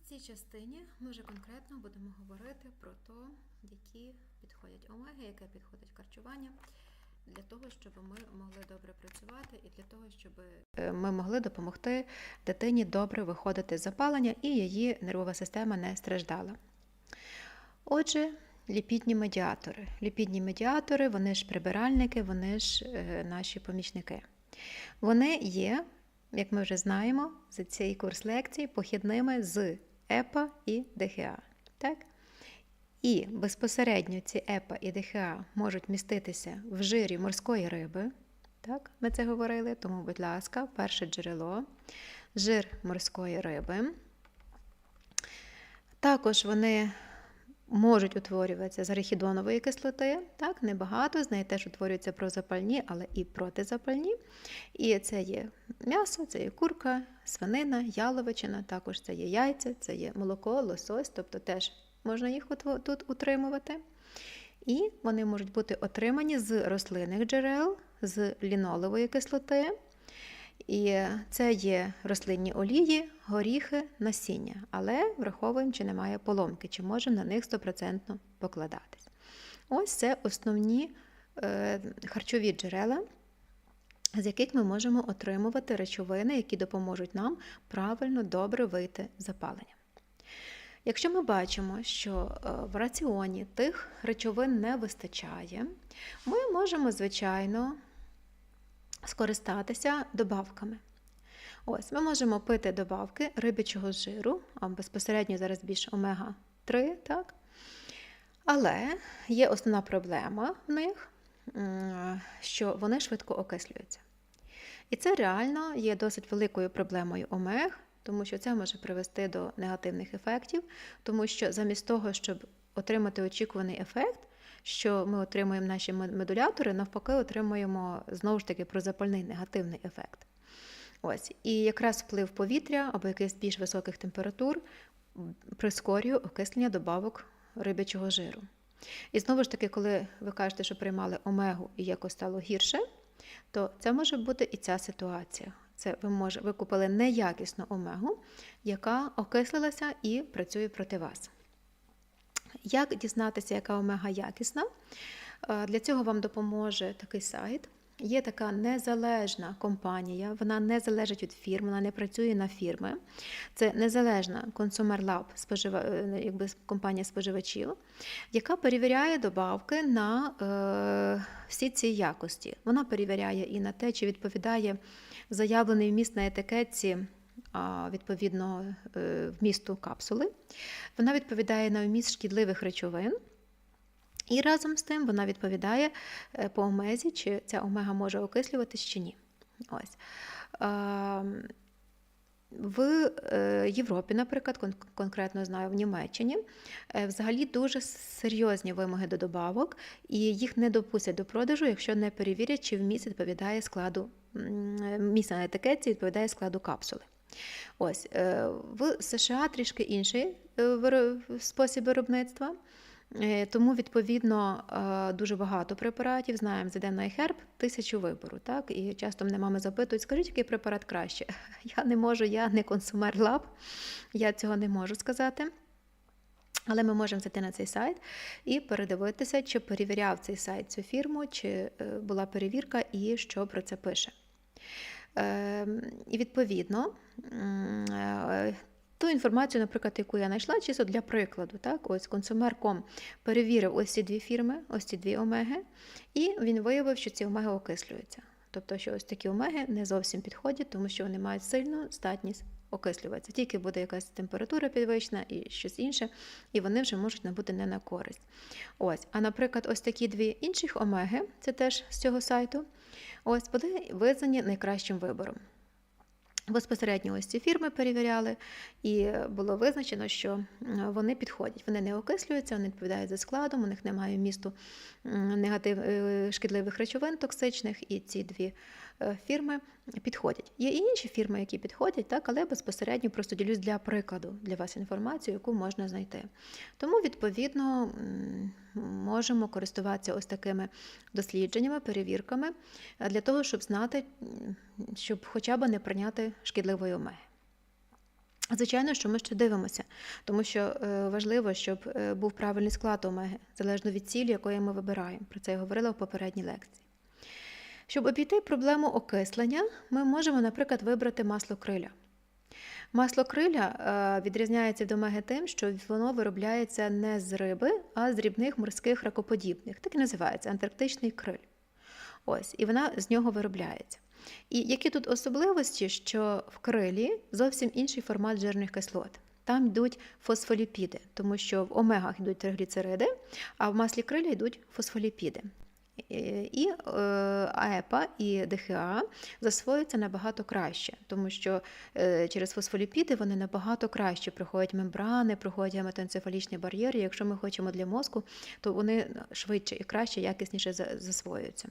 в цій частині ми вже конкретно будемо говорити про те, які підходять омеги, яке підходить харчування для того, щоб ми могли добре працювати і для того, щоб е, ми могли допомогти дитині добре виходити з запалення і її нервова система не страждала. Отже, ліпідні медіатори. Ліпідні медіатори, вони ж прибиральники, вони ж е, наші помічники. Вони є, як ми вже знаємо, за цей курс лекцій похідними з ЕПА і ДХА. Так? І безпосередньо ці ЕПА і ДХА можуть міститися в жирі морської риби. Так, ми це говорили, тому, будь ласка, перше джерело, жир морської риби. Також вони можуть утворюватися з арахідонової кислоти, так, небагато, з неї теж утворюються прозапальні, але і протизапальні. І це є м'ясо, це є курка, свинина, яловичина, також це є яйця, це є молоко, лосось, тобто теж можна їх тут утримувати. І вони можуть бути отримані з рослинних джерел, з лінолової кислоти. І це є рослинні олії, горіхи, насіння, але враховуємо, чи немає поломки, чи можемо на них 100% покладатись. Ось це основні е, харчові джерела, з яких ми можемо отримувати речовини, які допоможуть нам правильно добре вийти запалення. Якщо ми бачимо, що в раціоні тих речовин не вистачає, ми можемо, звичайно, скористатися добавками. Ось, Ми можемо пити добавки рибячого жиру, а безпосередньо зараз більш омега-3, так? Але є основна проблема в них, що вони швидко окислюються. І це реально є досить великою проблемою омег, тому що це може привести до негативних ефектів, тому що замість того, щоб отримати очікуваний ефект, що ми отримуємо наші медулятори, навпаки, отримуємо знову ж таки прозапальний негативний ефект. Ось. І якраз вплив повітря або якихось більш високих температур прискорює окислення добавок рибячого жиру. І знову ж таки, коли ви кажете, що приймали омегу і якось стало гірше, то це може бути і ця ситуація. Це ви може, ви купили неякісну омегу, яка окислилася і працює проти вас. Як дізнатися, яка омега якісна? Е, для цього вам допоможе такий сайт. Є така незалежна компанія, вона не залежить від фірм, вона не працює на фірми. Це незалежна Consumer Lab, спожива, е, якби компанія споживачів, яка перевіряє добавки на е, всі ці якості. Вона перевіряє і на те, чи відповідає заявлений вміст на етикетці відповідно е, вмісту капсули. Вона відповідає на вміст шкідливих речовин. І разом з тим вона відповідає е, по омезі, чи ця омега може окислюватись чи ні. Ось. В е, Європі, наприклад, конкретно знаю, в Німеччині взагалі дуже серйозні вимоги до добавок, і їх не допустять до продажу, якщо не перевірять, чи вміст відповідає складу місце на етикетці відповідає складу капсули. Ось, е, В США трішки інший е, спосіб виробництва. Е, тому, відповідно, дуже багато препаратів. Знаємо, за на iHerb тисячу вибору. Так? І часто мене мами запитують, скажіть, який препарат краще. Я не можу, я не консумер лаб, я цього не можу сказати. Але ми можемо зайти на цей сайт і передивитися, чи перевіряв цей сайт цю фірму, чи була перевірка і що про це пише. Ем, і відповідно е, ту інформацію, наприклад, яку я знайшла, чисто для прикладу. Так? Ось Consumer.com перевірив ось ці дві фірми, ось ці дві омеги, і він виявив, що ці омеги окислюються. Тобто, що ось такі омеги не зовсім підходять, тому що вони мають сильну здатність окислюватися. Тільки буде якась температура підвищена і щось інше, і вони вже можуть набути не на користь. Ось, А наприклад, ось такі дві інших омеги, це теж з цього сайту, ось вони визнані найкращим вибором. Безпосередньо ось ці фірми перевіряли, і було визначено, що вони підходять. Вони не окислюються, вони відповідають за складом, у них немає місту негатив е, шкідливих речовин токсичних, і ці дві фірми підходять. Є і інші фірми, які підходять, так, але безпосередньо просто ділюсь для прикладу для вас інформацію, яку можна знайти. Тому, відповідно, можемо користуватися ось такими дослідженнями, перевірками для того, щоб знати, щоб хоча б не прийняти шкідливої омеги. Звичайно, що ми ще дивимося, тому що е, важливо, щоб е, був правильний склад омеги, залежно від цілі, якої ми вибираємо. Про це я говорила в попередній лекції. Щоб обійти проблему окислення, ми можемо, наприклад, вибрати масло криля. Масло криля е, відрізняється від омеги тим, що воно виробляється не з риби, а з дрібних морських ракоподібних. Так і називається антарктичний криль. Ось, і вона з нього виробляється. І які тут особливості, що в крилі зовсім інший формат жирних кислот. Там йдуть фосфоліпіди, тому що в омегах йдуть тригліцериди, а в маслі криля йдуть фосфоліпіди. І е, АЕПА і ДХА засвоюються набагато краще, тому що е, через фосфоліпіди вони набагато краще проходять мембрани, проходять гематоенцефалічний бар'єр. І якщо ми хочемо для мозку, то вони швидше і краще, якісніше засвоюються.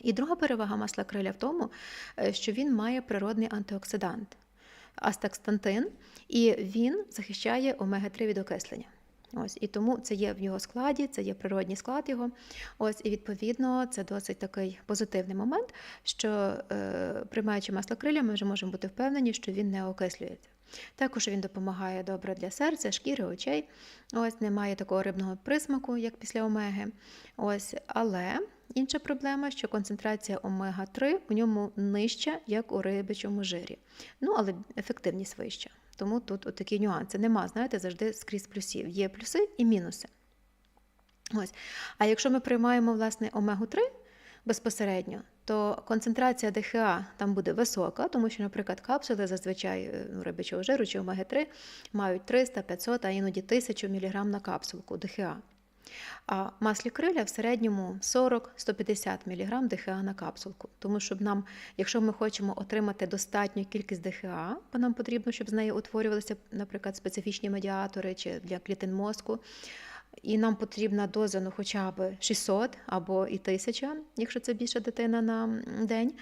І друга перевага масла криля в тому, е, що він має природний антиоксидант астакстантин, і він захищає омега-3 від окислення. Ось, І тому це є в його складі, це є природній склад його. Ось, І відповідно це досить такий позитивний момент, що е, приймаючи масло криля, ми вже можемо бути впевнені, що він не окислюється. Також він допомагає добре для серця, шкіри, очей. Ось Немає такого рибного присмаку, як після омеги. Ось, Але інша проблема, що концентрація омега-3 у ньому нижча, як у рибичому жирі. Ну, але ефективність вища. Тому тут такі нюанси. Нема, знаєте, завжди скрізь плюсів. Є плюси і мінуси. Ось. А якщо ми приймаємо власне омегу-3 безпосередньо, то концентрація ДХА там буде висока, тому що, наприклад, капсули зазвичай е, ну, рибичого жиру чи омеги-3 мають 300, 500, а іноді 1000 мг на капсулку ДХА. А маслі криля в середньому 40-150 мг ДХА на капсулку. Тому щоб нам, якщо ми хочемо отримати достатню кількість ДХА, бо нам потрібно, щоб з нею утворювалися, наприклад, специфічні медіатори чи для клітин мозку, і нам потрібна доза ну, хоча б 600 або і 1000, якщо це більша дитина на день,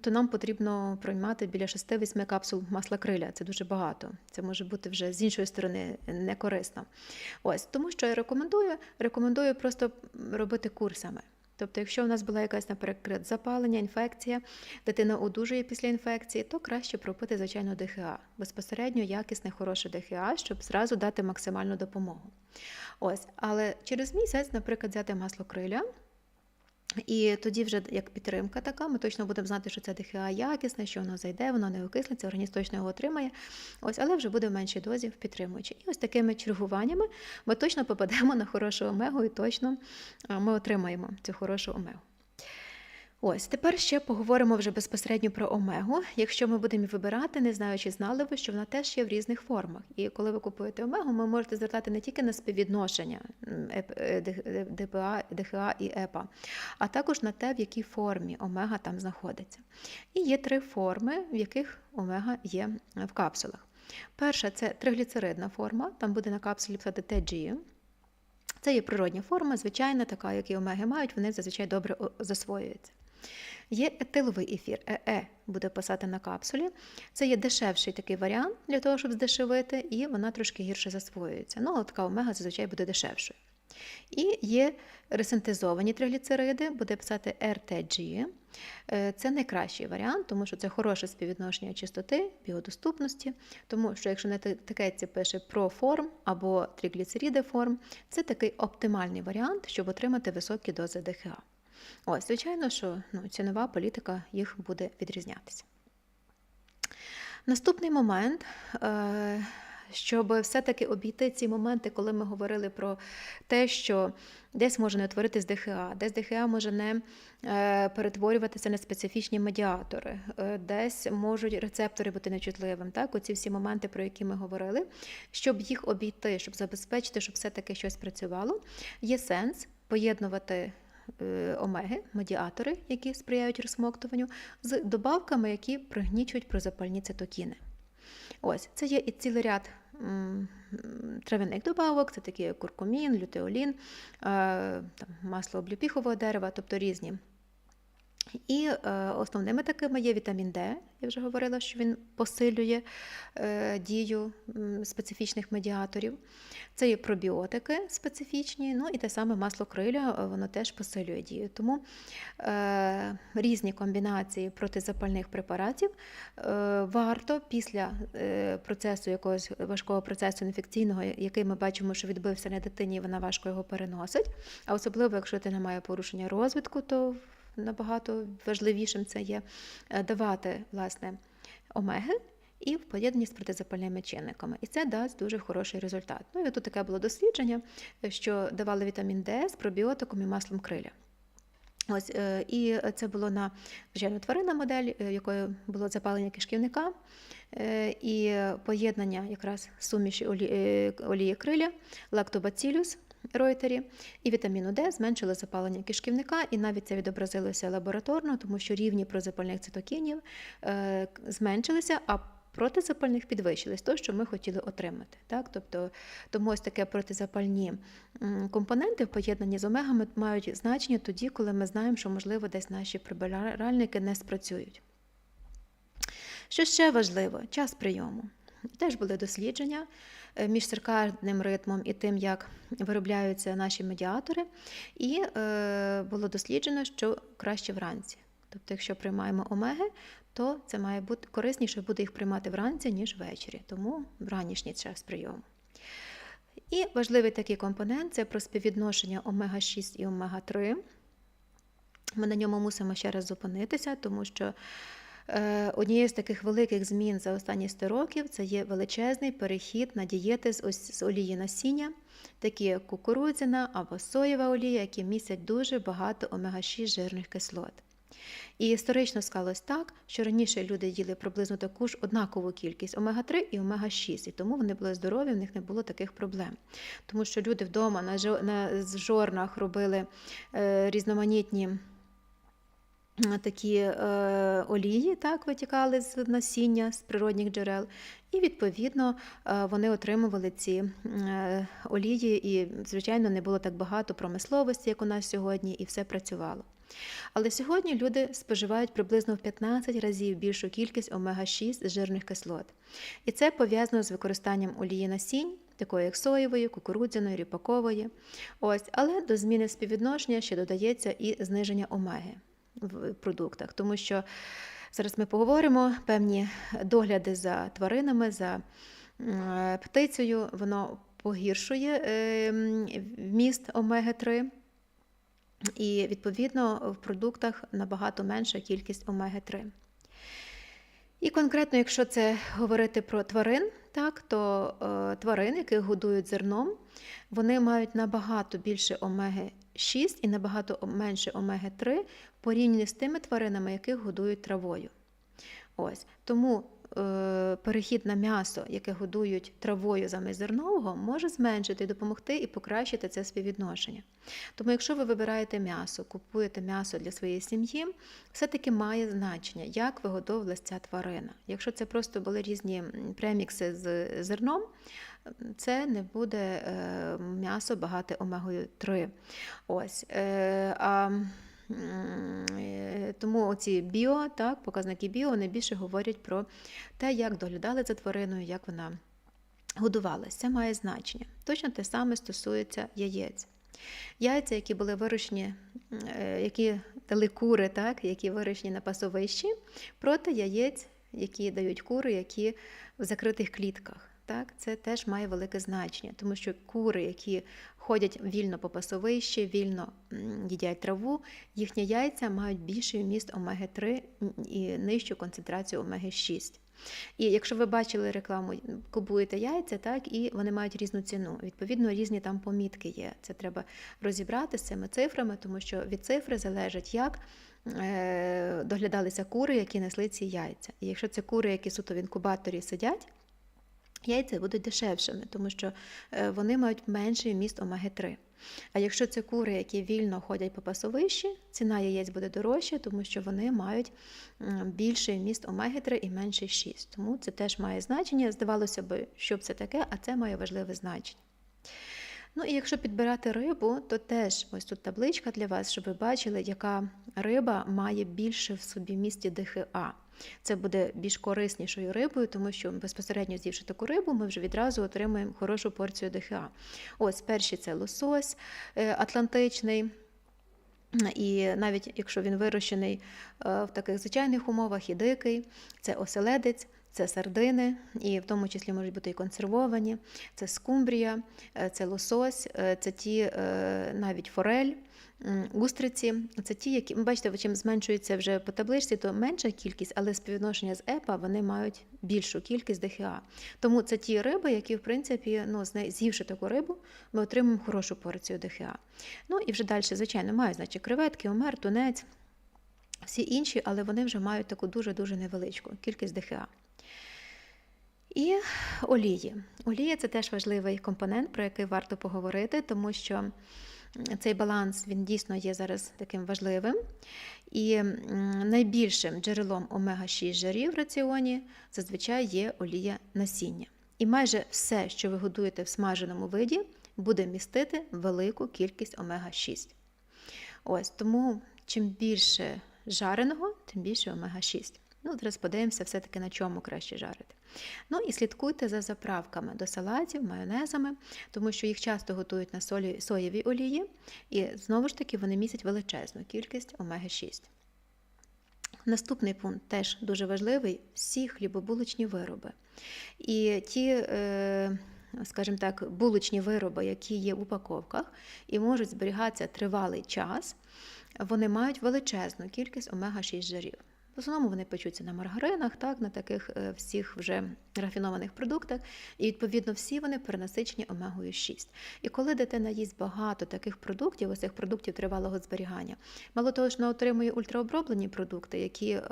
то нам потрібно приймати біля 6-8 капсул масла криля. Це дуже багато. Це може бути вже з іншої сторони не корисно. Ось тому, що я рекомендую, рекомендую просто робити курсами. Тобто, якщо у нас була якась, наприклад, запалення, інфекція, дитина одужує після інфекції, то краще пропити, звичайно, ДХА. Безпосередньо якісне, хороше ДХА, щоб зразу дати максимальну допомогу. Ось, Але через місяць, наприклад, взяти масло криля. І тоді, вже як підтримка така, ми точно будемо знати, що це ДХА якісне, що воно зайде, воно не окислиться, організм точно його отримає. Ось, але вже буде в меншій дозі підтримуючи. І ось такими чергуваннями ми точно попадемо на хорошу омегу, і точно ми отримаємо цю хорошу омегу. Ось тепер ще поговоримо вже безпосередньо про омегу. Якщо ми будемо вибирати, не знаю, чи знали ви, що вона теж є в різних формах. І коли ви купуєте омегу, ви можете звертати не тільки на співвідношення ДПА, ДХА і ЕПА, а також на те, в якій формі омега там знаходиться. І є три форми, в яких омега є в капсулах. Перша це тригліцеридна форма, там буде на капсулі писати TG. Це є природня форма, звичайна, така, як і омеги мають, вони зазвичай добре засвоюються. Є етиловий ефір, ЕЕ буде писати на капсулі. Це є дешевший такий варіант для того, щоб здешевити, і вона трошки гірше засвоюється. Ну, але така омега зазвичай буде дешевшою. І є ресинтезовані тригліцериди, буде писати RTG. Е, це найкращий варіант, тому що це хороше співвідношення чистоти, біодоступності. Тому що, якщо на етикетці пише про форм або тригліцериди форм, це такий оптимальний варіант, щоб отримати високі дози ДХА. Ось, звичайно, що ну, цінова політика їх буде відрізнятися. Наступний момент, е, щоб все-таки обійти ці моменти, коли ми говорили про те, що десь може не утворитись ДХА, десь ДХА може не е, перетворюватися на специфічні медіатори, е, десь можуть рецептори бути нечутливим. Так, оці всі моменти, про які ми говорили, щоб їх обійти, щоб забезпечити, щоб все-таки щось працювало, є сенс поєднувати омеги, медіатори, які сприяють розсмоктуванню, з добавками, які пригнічують прозапальні цитокіни. Ось, Це є і цілий ряд травяних добавок, це такі куркумін, лютеолін, е, масло обліпіхового дерева, тобто різні. І е, основними такими є вітамін Д. Я вже говорила, що він посилює е, дію специфічних медіаторів. Це є пробіотики специфічні, ну і те саме масло криля, е, воно теж посилює дію. Тому е, різні комбінації протизапальних препаратів е, варто після процесу якогось важкого процесу інфекційного, який ми бачимо, що відбився на дитині, вона важко його переносить. А особливо, якщо дитина має порушення розвитку, то набагато важливішим це є е, давати власне омеги. І в поєднанні з протизапальними чинниками. І це дасть дуже хороший результат. Ну і тут таке було дослідження, що давали вітамін Д з пробіотиком і маслом криля. Ось, е, і це було на звичайно тваринна модель, е, якою було запалення кишківника, і поєднання якраз суміші олі- е, олії криля, лактобацилюс ройтері і вітаміну Д зменшили запалення кишківника, і навіть це відобразилося лабораторно, тому що рівні прозапальних цитокінів е, зменшилися, а протизапальних підвищились, то, що ми хотіли отримати. Так? Тобто, тому ось таке протизапальні компоненти в поєднанні з омегами мають значення тоді, коли ми знаємо, що, можливо, десь наші прибиральники не спрацюють. Що ще важливо? Час прийому. Теж були дослідження е, між циркадним ритмом і тим, як виробляються наші медіатори, і е, було досліджено, що краще вранці. Тобто, якщо приймаємо омеги, то це має бути корисніше буде їх приймати вранці, ніж ввечері, тому ранішній час прийому. І важливий такий компонент це про співвідношення омега-6 і омега-3. Ми на ньому мусимо ще раз зупинитися, тому що однією з таких великих змін за останні 100 років це є величезний перехід на дієти з, ось, з олії насіння, такі як кукурудзяна або соєва олія, які містять дуже багато омега-6 жирних кислот. І історично склалось так, що раніше люди їли приблизно таку ж однакову кількість омега-3 і омега-6, і тому вони були здорові, в них не було таких проблем. Тому що люди вдома на, жорнах робили е, різноманітні е, такі е, олії, так, витікали з насіння, з природних джерел, і відповідно е, вони отримували ці е, олії, і, звичайно, не було так багато промисловості, як у нас сьогодні, і все працювало. Але сьогодні люди споживають приблизно в 15 разів більшу кількість омега-6 жирних кислот. І це пов'язано з використанням олії насінь, такої як соєвої, кукурудзяної, ріпакової. Ось, але до зміни співвідношення ще додається і зниження омеги в продуктах, тому що зараз ми поговоримо певні догляди за тваринами, за птицею, воно погіршує е, вміст омеги-3. І відповідно в продуктах набагато менша кількість омеги-3. І конкретно, якщо це говорити про тварин, так, то е, тварин, яких годують зерном, вони мають набагато більше омеги-6 і набагато менше омеги-3 порівняно з тими тваринами, яких годують травою. Ось. Тому е, перехід на м'ясо, яке годують травою замість зернового, може зменшити, допомогти і покращити це співвідношення. Тому, якщо ви вибираєте м'ясо, купуєте м'ясо для своєї сім'ї, все-таки має значення, як вигодовувалася ця тварина. Якщо це просто були різні премікси з зерном, це не буде е, м'ясо багате омегою 3. Ось. Е, а е, Тому оці біо, так, показники біо, вони більше говорять про те, як доглядали за твариною, як вона годувалася. Це має значення. Точно те саме стосується яєць. Яйця, які були вирощені, які дали кури, так, які вирощені на пасовищі, проти яєць, які дають кури, які в закритих клітках. Так, це теж має велике значення, тому що кури, які ходять вільно по пасовищі, вільно їдять траву, їхні яйця мають більший вміст омеги-3 і нижчу концентрацію омеги-6. І якщо ви бачили рекламу, купуєте яйця, так, і вони мають різну ціну. Відповідно, різні там помітки є. Це треба розібрати з цими цифрами, тому що від цифри залежить, як е, доглядалися кури, які несли ці яйця. І якщо це кури, які суто в інкубаторі сидять, яйця будуть дешевшими, тому що е, вони мають менший вміст омеги-3. А якщо це кури, які вільно ходять по пасовищі, ціна яєць буде дорожча, тому що вони мають більший вміст омеги-3 і менший 6. Тому це теж має значення. Здавалося б, що б це таке, а це має важливе значення. Ну і якщо підбирати рибу, то теж ось тут табличка для вас, щоб ви бачили, яка риба має більше в собі місті ДХА. Це буде більш кориснішою рибою, тому що безпосередньо з'ївши таку рибу, ми вже відразу отримаємо хорошу порцію ДХА. Ось перший це лосось е, атлантичний. І навіть якщо він вирощений е, в таких звичайних умовах і дикий, це оселедець, це сардини, і в тому числі можуть бути і консервовані, це скумбрія, е, це лосось, це ті навіть форель. Устриці це ті, які ну, бачите, чим зменшується вже по табличці, то менша кількість, але співвідношення з ЕПА вони мають більшу кількість ДХА. Тому це ті риби, які, в принципі, ну, з'ївши таку рибу, ми отримаємо хорошу порцію ДХА. Ну і вже далі, звичайно, мають значить, креветки, омер, тунець, всі інші, але вони вже мають таку дуже-дуже невеличку кількість ДХА. І олії. Олія це теж важливий компонент, про який варто поговорити, тому що цей баланс він дійсно є зараз таким важливим. І найбільшим джерелом омега-6 жирів в раціоні зазвичай є олія насіння. І майже все, що ви годуєте в смаженому виді, буде містити велику кількість омега-6. Ось тому чим більше жареного, тим більше омега-6. Ну, зараз подивимося все-таки на чому краще жарити. Ну і слідкуйте за заправками до салатів, майонезами, тому що їх часто готують на солі, соєвій олії, і знову ж таки вони містять величезну кількість омеги-6. Наступний пункт теж дуже важливий всі хлібобулочні вироби. І ті, е, скажімо так, булочні вироби, які є в упаковках і можуть зберігатися тривалий час, вони мають величезну кількість омега-6 жирів. В основному вони печуться на маргаринах, так, на таких е, всіх вже рафінованих продуктах, і відповідно всі вони перенасичені омегою 6. І коли дитина їсть багато таких продуктів, ось цих продуктів тривалого зберігання, мало того, що вона отримує ультраоброблені продукти, які е,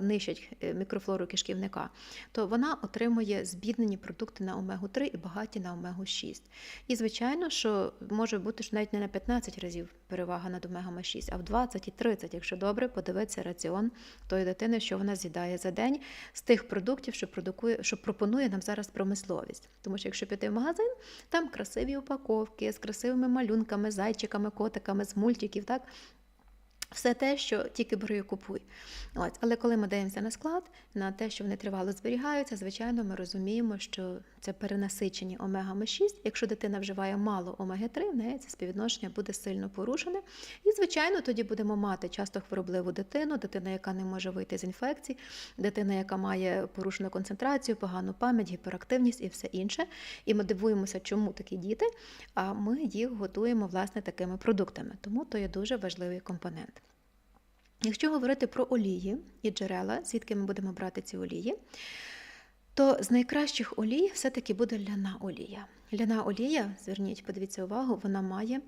нищать е, мікрофлору кишківника, то вона отримує збіднені продукти на омегу 3 і багаті на омегу 6. І звичайно, що може бути що навіть не на 15 разів перевага над омегами 6, а в 20 і 30, якщо добре подивитися раціон тої дитини, що вона з'їдає за день з тих продуктів, що продукує, що пропонує нам зараз промисловість. Тому що якщо піти в магазин, там красиві упаковки з красивими малюнками, зайчиками, котиками, з мультиків, так. Все те, що тільки бери купуй. Ось. Але коли ми дивимося на склад, на те, що вони тривало зберігаються, звичайно, ми розуміємо, що це перенасичені омегами 6. Якщо дитина вживає мало омеги 3, в неї це співвідношення буде сильно порушене. І, звичайно, тоді будемо мати часто хворобливу дитину, дитина, яка не може вийти з інфекцій, дитина, яка має порушену концентрацію, погану пам'ять, гіперактивність і все інше. І ми дивуємося, чому такі діти, а ми їх готуємо власне такими продуктами. Тому то є дуже важливий компонент. Якщо говорити про олії і джерела, звідки ми будемо брати ці олії, то з найкращих олій все-таки буде ляна олія. Ляна олія, зверніть, подивіться увагу, вона має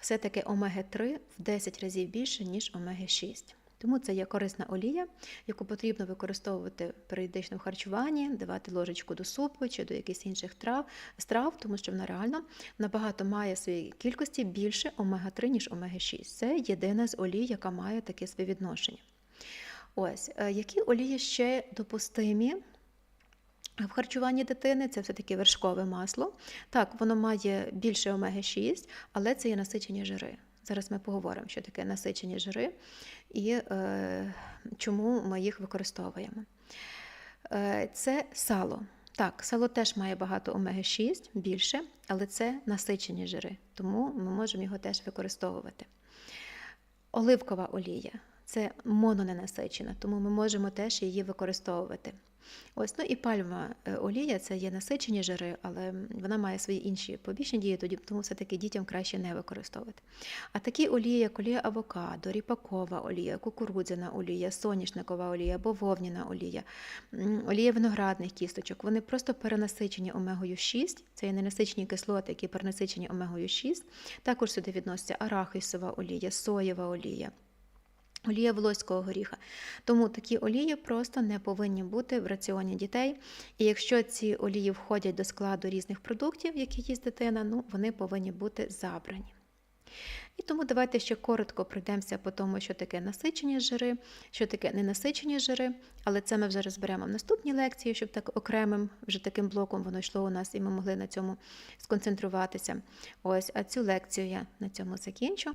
все-таки омеги-3 в 10 разів більше, ніж омеги-6. Тому це є корисна олія, яку потрібно використовувати в періодичному харчуванні, давати ложечку до супу чи до якихось інших трав, страв, тому що вона реально набагато має в своїй кількості більше омега-3, ніж омеги-6. Це єдина з олій, яка має таке співвідношення. Ось, е, які олії ще допустимі в харчуванні дитини це все-таки вершкове масло. Так, воно має більше омеги-6, але це є насичені жири. Зараз ми поговоримо, що таке насичені жири і е, чому ми їх використовуємо. Е, це сало. Так, сало теж має багато омеги-6, більше, але це насичені жири, тому ми можемо його теж використовувати. Оливкова олія це мононенасичена, тому ми можемо теж її використовувати. Ось, ну і пальмова е, олія це є насичені жири, але вона має свої інші побічні дії, тому все-таки дітям краще не використовувати. А такі олії, як олія авокадо, ріпакова олія, кукурудзяна олія, соняшникова олія, бововняна олія, олія виноградних кісточок, вони просто перенасичені омегою 6, це є ненасичені кислоти, які перенасичені омегою 6. Також сюди відноситься арахісова олія, соєва олія. Олія волоського горіха. Тому такі олії просто не повинні бути в раціоні дітей. І якщо ці олії входять до складу різних продуктів, які їсть дитина, ну, вони повинні бути забрані. І тому давайте ще коротко пройдемося по тому, що таке насичені жири, що таке ненасичені жири, але це ми вже розберемо в наступній лекції, щоб так окремим вже таким блоком воно йшло у нас, і ми могли на цьому сконцентруватися. Ось, а цю лекцію я на цьому закінчу.